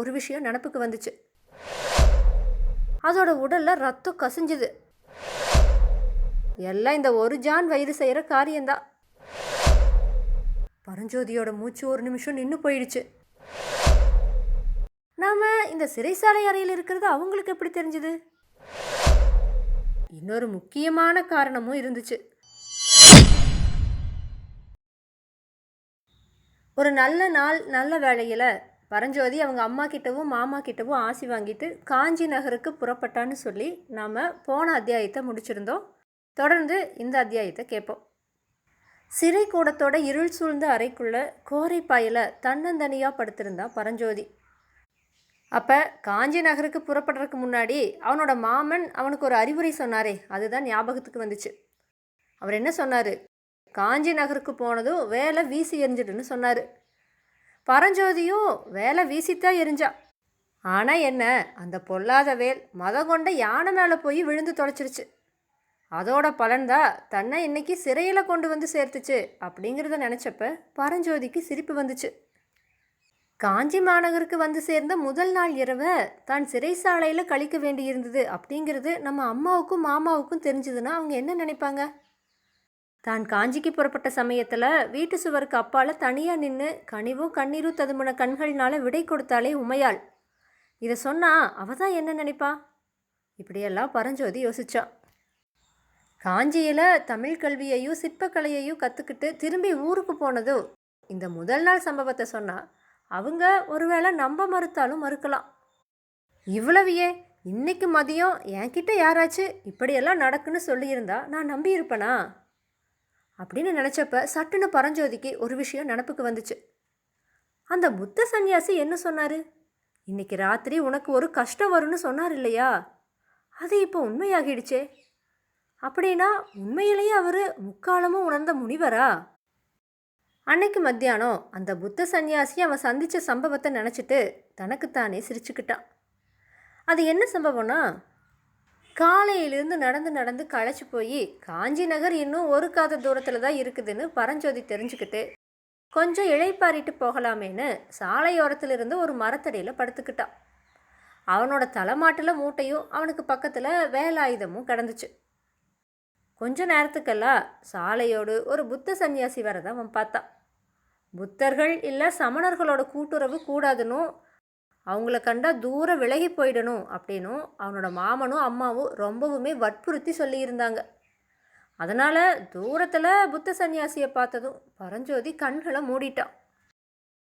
ஒரு விஷயம் நினப்புக்கு வந்துச்சு. அதோட உடல்ல ரத்தம் கசிஞ்சுது. எல்லாம் இந்த ஒரு ஜான் வயிறு செய்கிற காரியம்தான் பரஞ்சோதியோட மூச்சு ஒரு நிமிஷம் நின்று போயிடுச்சு. நாம இந்த சிறைசாலை அறையில் இருக்கிறது அவங்களுக்கு எப்படி தெரிஞ்சது? இன்னொரு முக்கியமான காரணமும் இருந்துச்சு. ஒரு நல்ல நாள் நல்ல வேளையில் பரஞ்சோதி அவங்க அம்மா கிட்டவும் மாமா கிட்டவும் ஆசி வாங்கிட்டு காஞ்சி நகருக்கு புறப்பட்டான்னு சொல்லி நாம் போன அத்தியாயத்தை முடிச்சிருந்தோம். தொடர்ந்து இந்த அத்தியாயத்தை கேட்போம். சிறை கூடத்தோட இருள் சூழ்ந்த அறைக்குள்ள கோரைப்பாயில் தன்னந்தனியாக படுத்திருந்தா பரஞ்சோதி. அப்போ காஞ்சி நகருக்கு புறப்படுறதுக்கு முன்னாடி அவனோட மாமன் அவனுக்கு ஒரு அறிவுரை சொன்னாரே அதுதான் ஞாபகத்துக்கு வந்துச்சு. அவர் என்ன சொன்னார்? காஞ்சி நகருக்கு போனதும் வேலை வீசி எரிஞ்சிடுன்னு சொன்னார். பரஞ்சோதியும் வேலை வீசித்தான் எரிஞ்சா. ஆனால் என்ன அந்த பொல்லாத வேல் மதம் கொண்ட யானை மேலே போய் விழுந்து தொலைச்சிருச்சு. அதோட பலன்தான் தன்னை இன்னைக்கு சிறையில் கொண்டு வந்து சேர்த்துச்சு அப்படிங்கிறத நினச்சப்ப பரஞ்சோதிக்கு சிரிப்பு வந்துச்சு. காஞ்சி மாநகருக்கு வந்து சேர்ந்த முதல் நாள் இரவை தான் சிறைசாலையில் கழிக்க வேண்டியிருந்தது அப்படிங்கிறது நம்ம அம்மாவுக்கும் மாமாவுக்கும் தெரிஞ்சதுன்னா அவங்க என்ன நினைப்பாங்க? தான் காஞ்சிக்கு புறப்பட்ட சமயத்தில் வீட்டு சுவருக்கு அப்பால் தனியாக நின்று கனிவும் கண்ணீரும் ததுமுன கண்கள்னால விடை கொடுத்தாலே உமையாள். இதை சொன்னா அவ தான் என்ன நினைப்பா? இப்படியெல்லாம் பரஞ்சோதி யோசிச்சா. காஞ்சியில் தமிழ் கல்வியையும் சிற்பக்கலையையும் கற்றுக்கிட்டு திரும்பி ஊருக்கு போனதும் இந்த முதல் நாள் சம்பவத்தை சொன்னால் அவங்க ஒருவேளை நம்ப மறுத்தாலும் மறுக்கலாம். இவ்வளவையே இன்னைக்கு மதியம் என்கிட்ட யாராச்சும் இப்படியெல்லாம் நடக்குன்னு சொல்லியிருந்தா நான் நம்பியிருப்பேனா? அப்படின்னு நினச்சப்ப சட்டுன்னு பரஞ்சோதிக்கு ஒரு விஷயம் நினப்புக்கு வந்துச்சு. அந்த புத்த சந்நியாசி என்ன சொன்னார்? இன்னைக்கு ராத்திரி உனக்கு ஒரு கஷ்டம் வரும்னு சொன்னார் இல்லையா? அது இப்போ உண்மையாகிடுச்சே. அப்படின்னா உண்மையிலேயே அவர் முக்காலமும் உணர்ந்த முனிவரா? அன்னைக்கு மத்தியானம் அந்த புத்த சந்நியாசி அவன் சந்தித்த சம்பவத்தை நினச்சிட்டு தனக்குத்தானே சிரிச்சுக்கிட்டான். அது என்ன சம்பவம்னா காலையிலிருந்து நடந்து நடந்து களைச்சி போய் காஞ்சி நகர் இன்னும் ஒரு காத தூரத்தில் தான் இருக்குதுன்னு பரஞ்சோதி தெரிஞ்சுக்கிட்டு கொஞ்சம் இழைப்பாரிட்டு போகலாமேன்னு சாலையோரத்தில் இருந்து ஒரு மரத்தடியில் படுத்துக்கிட்டான் அவனோட தலைமாட்டில் மூட்டையும் அவனுக்கு பக்கத்தில் வேலாயுதமும் கிடந்துச்சு. கொஞ்ச நேரத்துக்கெல்லாம் சாலையோடு ஒரு புத்த சன்னியாசி வரதான் அவன் பார்த்தான். புத்தர்கள் இல்லை சமணர்களோட கூட்டுறவு கூடாதுன்னு அவங்கள கண்டா தூரம் விலகி போயிடணும் அப்படின்னும் அவனோட மாமனும் அம்மாவும் ரொம்பவுமே வற்புறுத்தி சொல்லியிருந்தாங்க. அதனால் தூரத்தில் புத்த சந்நியாசியை பார்த்ததும் பரஞ்சோதி கண்களை மூடிட்டான்.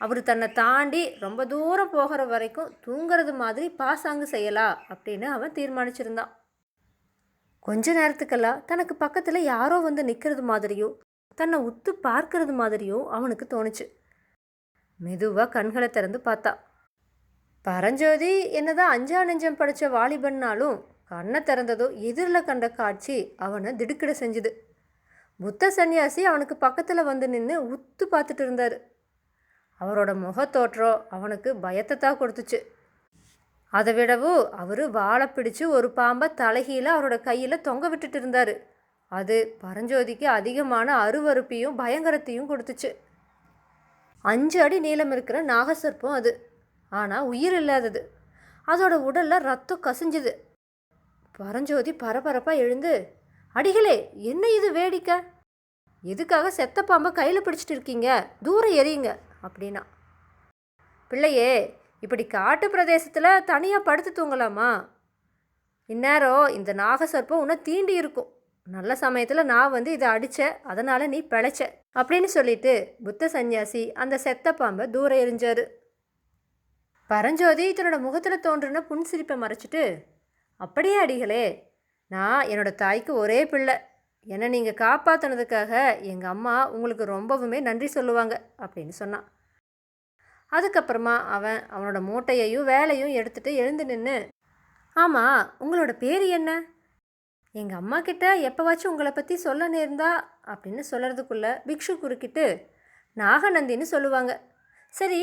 அவர் தன்னை தாண்டி ரொம்ப தூரம் போகிற வரைக்கும் தூங்குறது மாதிரி பாசாங்கு செய்யலா அப்படின்னு அவன் தீர்மானிச்சிருந்தான். கொஞ்ச நேரத்துக்கெல்லாம் தனக்கு பக்கத்தில் யாரோ வந்து நிற்கிறது மாதிரியோ தன்னை உத்து பார்க்கறது மாதிரியோ அவனுக்கு தோணுச்சு. மெதுவாக கண்களை திறந்து பார்த்தா. பரஞ்சோதி என்னதான் அஞ்சா நெஞ்சம் படித்த வாலிபன்னாலும் கண்ணை திறந்ததோ எதிரில் கண்ட காட்சி அவனை திடுக்கிட செஞ்சுது. புத்த சன்னியாசி அவனுக்கு பக்கத்தில் வந்து நின்று உத்து பார்த்துட்டு இருந்தார். அவரோட முகத்தோற்றம் அவனுக்கு பயத்தை தான் கொடுத்துச்சு. அதை விடவும் அவர் வாழை பிடிச்சு ஒரு பாம்பை தலைகீழ அவரோட கையில் தொங்க விட்டுட்டு இருந்தார். அது பரஞ்சோதிக்கு அதிகமான அருவருப்பையும் பயங்கரத்தையும் கொடுத்துச்சு. அஞ்சு அடி நீளம் இருக்கிற நாகசர்ப்பம் அது. ஆனால் உயிர் இல்லாதது. அதோட உடலில் ரத்தம் கசிஞ்சுது. பரஞ்சோதி பரபரப்பாக எழுந்து அடிகளே என்ன இது வேடிக்கை? எதுக்காக செத்த பாம்பை கையில் பிடிச்சிட்டு இருக்கீங்க? தூரம் எறியுங்க அப்படின்னா. பிள்ளையே இப்படி காட்டு பிரதேசத்தில் தனியாக படுத்து தூங்கலாமா? இந்நேரம் இந்த நாகசர்ப்பம் உன்னை தீண்டி இருக்கும். நல்ல சமயத்தில் நான் வந்து இதை அடித்தேன் அதனால் நீ பிழைச்ச அப்படின்னு சொல்லிட்டு புத்த சந்நியாசி அந்த செத்த பாம்பை தூரம் எரிஞ்சாரு பரஞ்சோதி தன்னோட முகத்தில் தோன்றின புன்சிரிப்பை மறைச்சிட்டு அப்படியே அடிகளே நான் என்னோட தாய்க்கு ஒரே பிள்ளை. என்னை நீங்கள் காப்பாற்றினதுக்காக எங்கள் அம்மா உங்களுக்கு ரொம்பவுமே நன்றி சொல்லுவாங்க அப்படின்னு சொன்னான். அதுக்கப்புறமா அவன் அவனோட மூட்டையையும் வேலையும் எடுத்துகிட்டு எழுந்து நின்று ஆமாம் உங்களோட பேர் என்ன? எங்கள் அம்மா கிட்ட எப்போவாச்சும் உங்களை பற்றி சொல்ல நேர்ந்தா? அப்படின்னு சொல்கிறதுக்குள்ளே பிக்ஷு குறுக்கிட்டு நாகநந்தின்னு சொல்லுவாங்க. சரி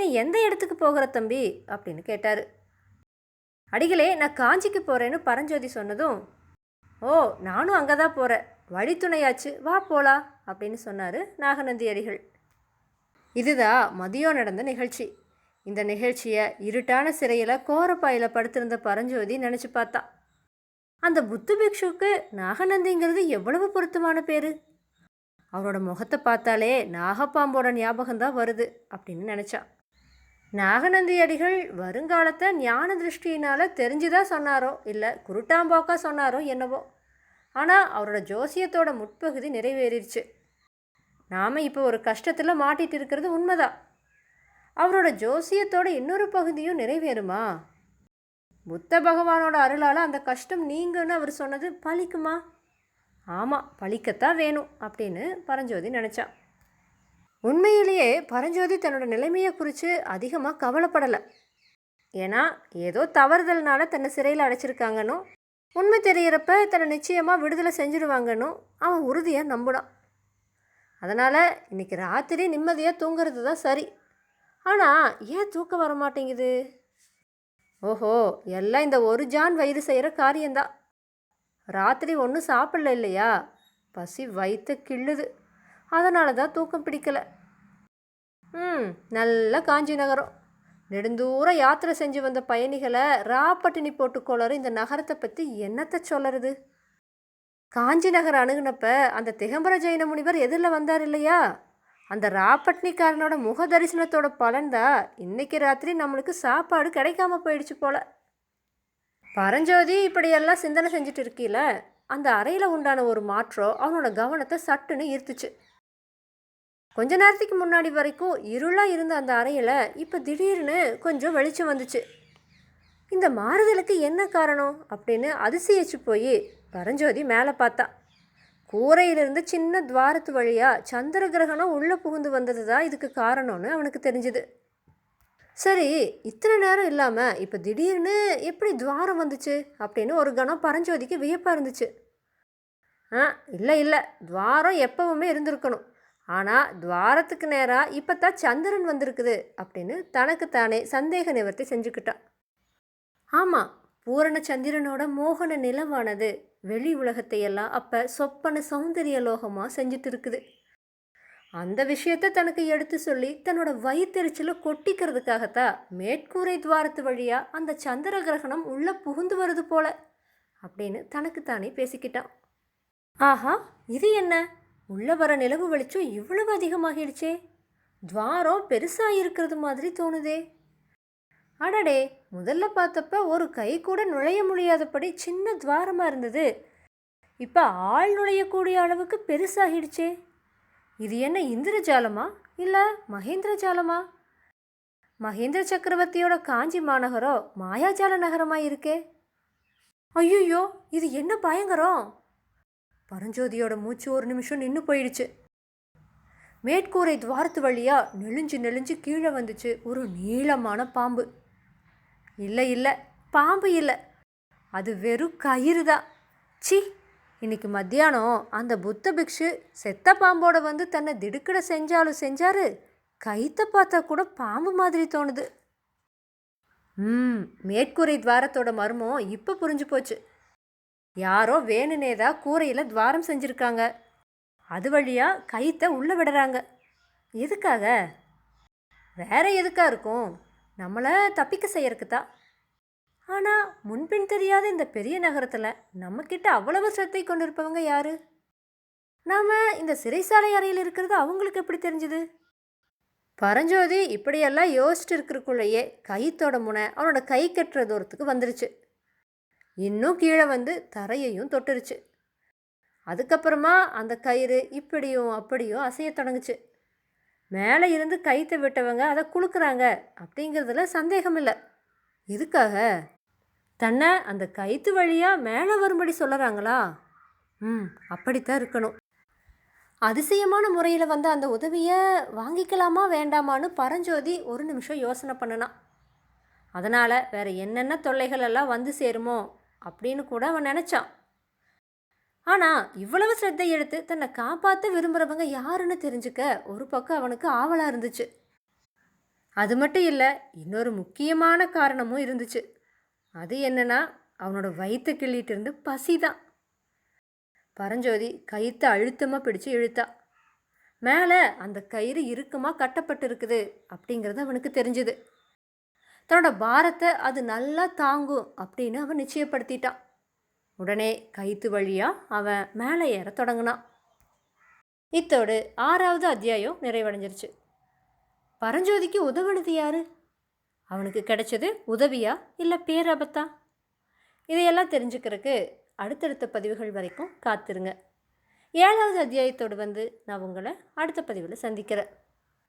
நீ எந்த இடத்துக்கு போகிற தம்பி? அப்படின்னு கேட்டார். அடிகளே நான் காஞ்சிக்கு போகிறேன்னு பரஞ்சோதி சொன்னதும் ஓ நானும் அங்கே தான் போகிறேன் வழித்துணையாச்சு வா போலா அப்படின்னு சொன்னார் நாகநந்தி அடிகள். இதுதான் மதியம் நடந்த நிகழ்ச்சி. இந்த நிகழ்ச்சியை இருட்டான சிறையில் கோரப்பாயில் படுத்திருந்த பரஞ்சோதி நினச்சி பார்த்தா. அந்த புத்து பிக்ஷுக்கு நாகநந்திங்கிறது எவ்வளவு பொருத்தமான பேர்? அவரோட முகத்தை பார்த்தாலே நாகப்பாம்போட ஞாபகம் தான் வருது அப்படின்னு நினச்சா நாகநந்தி அடிகள் வருங்காலத்தை ஞான திருஷ்டியினால் தெரிஞ்சுதான் சொன்னாரோ இல்லை குருட்டாம்போக்கா சொன்னாரோ என்னவோ. ஆனால் அவரோட ஜோசியத்தோட முற்பகுதி நிறைவேறிடுச்சு நாம் இப்போ ஒரு கஷ்டத்தில் மாட்டிகிட்டு இருக்கிறது உண்மைதான். அவரோட ஜோசியத்தோட இன்னொரு பகுதியும் நிறைவேறுமா? புத்த பகவானோட அருளால் அந்த கஷ்டம் நீங்கன்னு அவர் சொன்னது பழிக்குமா? ஆமாம் பலிக்கத்தான் வேணும் அப்படின்னு பரஞ்சோதி நினச்சான். உண்மையிலேயே பரஞ்சோதி தன்னோட நிலைமையை குறித்து அதிகமாக கவலைப்படலை. ஏன்னா ஏதோ தவறுதல்னால தன்னை சிறையில் அடைச்சிருக்காங்கன்னு உண்மை தெரிகிறப்ப தன்னை நிச்சயமாக விடுதலை செஞ்சுடுவாங்கன்னு அவன் உறுதியாக நம்பினான். அதனால் இன்னைக்கு ராத்திரி நிம்மதியாக தூங்குறது தான் சரி. ஆனால் ஏன் தூக்கம் வர மாட்டேங்குது ஓஹோ எல்லாம் இந்த ஒரு ஜான் வயிறு செய்கிற காரியம்தான். ராத்திரி ஒன்றும் சாப்பிடல இல்லையா? பசி வயிற்று கிள்ளுது. அதனால தான் தூக்கம் பிடிக்கலை. ம் நல்ல காஞ்சி நகரம். நெடுந்தூரம் யாத்திரை செஞ்சு வந்த பயணிகளை ராப்பட்டினி போட்டுக்கொள்ளற இந்த நகரத்தை பற்றி என்னத்தை சொல்லறது? காஞ்சி நகர் அணுகுனப்ப அந்த திகம்பர ஜெயின முனிவர் எதிரில் வந்தார் இல்லையா? அந்த ராப்பட்னிக்காரனோட முக தரிசனத்தோட பலன்தான் இன்னைக்கு ராத்திரி நம்மளுக்கு சாப்பாடு கிடைக்காம போயிடுச்சு போல. பரஞ்சோதி இப்படியெல்லாம் சிந்தனை செஞ்சுட்டு இருக்கீல அந்த அறையில் உண்டான ஒரு மாற்றம் அவனோட கவனத்தை சட்டுன்னு ஈர்த்துச்சு. கொஞ்ச நேரத்துக்கு முன்னாடி வரைக்கும் இருளாக இருந்த அந்த அறையில் இப்போ திடீர்னு கொஞ்சம் வெளிச்சம் வந்துச்சு. இந்த மாறுதலுக்கு என்ன காரணம்? அப்படின்னு அதிசயிச்சு போய் பரஞ்சோதி மேலே பார்த்தா. கூரையிலிருந்து சின்ன துவாரத்து வழியாக சந்திர கிரகணம் உள்ளே புகுந்து வந்தது தான் இதுக்கு காரணம்னு அவனுக்கு தெரிஞ்சுது. சரி இத்தனை நேரம் இல்லாமல் இப்போ திடீர்னு எப்படி துவாரம் வந்துச்சு? அப்படின்னு ஒரு கணம் பரஞ்சோதிக்கு வியப்பாக இருந்துச்சு. ஆ இல்லை இல்லை. துவாரம் எப்பவுமே இருந்திருக்கணும். ஆனால் துவாரத்துக்கு நேராக இப்போ தான் சந்திரன் வந்திருக்குது அப்படின்னு தனக்குத்தானே சந்தேக நிவர்த்தி செஞ்சுக்கிட்டான் ஆமாம் பூரண சந்திரனோட மோகன நிலவானது வெளி உலகத்தையெல்லாம் அப்போ சொப்பன சௌந்தரிய லோகமாக செஞ்சுட்டு இருக்குது அந்த விஷயத்தை தனக்கு எடுத்து சொல்லி தன்னோட வயிற்றெரிச்சலை கொட்டிக்கிறதுக்காகத்தான் மேற்கூரை துவாரத்து வழியாக அந்த சந்திர கிரகணம் உள்ளே புகுந்து வருது போல அப்படின்னு தனக்குத்தானே பேசிக்கிட்டான் ஆஹா இது என்ன? உள்ளே வர நிலவு வெளிச்சம் இவ்வளவு அதிகமாகிடுச்சே. துவாரம் பெருசாக இருக்கிறது மாதிரி தோணுதே. அடடே முதல்ல பார்த்தப்ப ஒரு கை கூட நுழைய முடியாதபடி சின்ன துவாரமாக இருந்தது. இப்போ ஆள் நுழையக்கூடிய அளவுக்கு பெருசாகிடுச்சே. இது என்ன இந்திரஜாலமா இல்லை மகேந்திர ஜாலமா? மகேந்திர சக்கரவர்த்தியோட காஞ்சி மாநகரோ மாயாஜால நகரமாக இருக்கே ஐயோ இது என்ன பயங்கரம்? பரஞ்சோதியோட மூச்சு ஒரு நிமிஷம் நின்று போயிடுச்சு. மேற்கூரை துவாரத்து வழியா நெளிஞ்சு நெளிஞ்சு கீழே வந்துச்சு ஒரு நீளமான பாம்பு. இல்லை இல்லை பாம்பு இல்லை. அது வெறும் கயிறு தான். சி இன்னைக்கு மத்தியானம் அந்த புத்த பிக்ஷு செத்த பாம்போட வந்து தன்னை திடுக்கிட செஞ்சாலும் செஞ்சாரு. கைத்தை பார்த்தா கூட பாம்பு மாதிரி தோணுது. ம் மேற்கூரை துவாரத்தோட மர்மம் இப்போ புரிஞ்சு போச்சு. யாரோ வேணுனே தான் கூரையில் துவாரம் செஞ்சுருக்காங்க. அது வழியாக கைத்தை உள்ளே விடுறாங்க. எதுக்காக? வேற எதுக்கா இருக்கும்? நம்மளை தப்பிக்க செய்யறதுக்கு தான் ஆனால் முன்பின் தெரியாத இந்த பெரிய நகரத்தில் நம்மக்கிட்ட அவ்வளவு சிரத்தை கொண்டிருப்பவங்க யாரு? நாம் இந்த சிறைசாலை அறையில் இருக்கிறது அவங்களுக்கு எப்படி தெரிஞ்சுது? பரஞ்சோதி இப்படியெல்லாம் யோசிச்சுட்டு இருக்கிறக்குள்ளேயே கைத்தோட முனை அவனோட கை கட்டுற தூரத்துக்கு வந்துருச்சு. இன்னும் கீழே வந்து தரையையும் தொட்டுருச்சு. அதுக்கப்புறமா அந்த கயிறு இப்படியும் அப்படியும் அசைய தொடங்குச்சு. மேலே இருந்து கைத்தை விட்டவங்க அதை குளுக்குறாங்க அப்படிங்கிறதுல சந்தேகம் இல்லை எதுக்காக? தன்னை அந்த கைத்து வழியாக மேலே வரும்படி சொல்லுறாங்களா? ம் அப்படித்தான் இருக்கணும். அதிசயமான முறையில் வந்த அந்த உதவியை வாங்கிக்கலாமா வேண்டாமான்னு பரஞ்சோதி ஒரு நிமிஷம் யோசனை பண்ணினான் அதனால் வேற என்னென்ன தொல்லைகள் எல்லாம் வந்து சேருமோ அப்படின்னு கூட அவன் நினச்சான். ஆனால் இவ்வளவு ஸ்ரத்தை எடுத்து தன்னை காப்பாற்ற விரும்புகிறவங்க யாருன்னு தெரிஞ்சுக்க ஒரு பக்கம் அவனுக்கு ஆவலாக இருந்துச்சு. அது மட்டும் இல்லை இன்னொரு முக்கியமான காரணமும் இருந்துச்சு. அது என்னன்னா அவனோட வயிற்று கிள்ளிட்டு இருந்து பசி தான். பரஞ்சோதி கயிற்று அழுத்தமாக பிடிச்சு இழுத்தா. மேலே அந்த கயிறு இறுக்கமாக கட்டப்பட்டு இருக்குது அப்படிங்கிறது அவனுக்கு தெரிஞ்சுது. தன்னோட பாரத்தை அது நல்லா தாங்கும் அப்படின்னு அவன் நிச்சயப்படுத்திட்டான். உடனே கைத்து வழியாக அவன் மேலே ஏற தொடங்கினான். இத்தோடு ஆறாவது அத்தியாயம் நிறைவடைஞ்சிருச்சு. பரஞ்சோதிக்கு உதவுனது யாரு? அவனுக்கு கிடைச்சது உதவியா இல்லை பேரபத்தா இதையெல்லாம் தெரிஞ்சுக்கிறதுக்கு அடுத்தடுத்த பதிவுகள் வரைக்கும் காத்திருங்க. ஏழாவது அத்தியாயத்தோடு வந்து நான் உங்களை அடுத்த பதிவில் சந்திக்கிறேன்.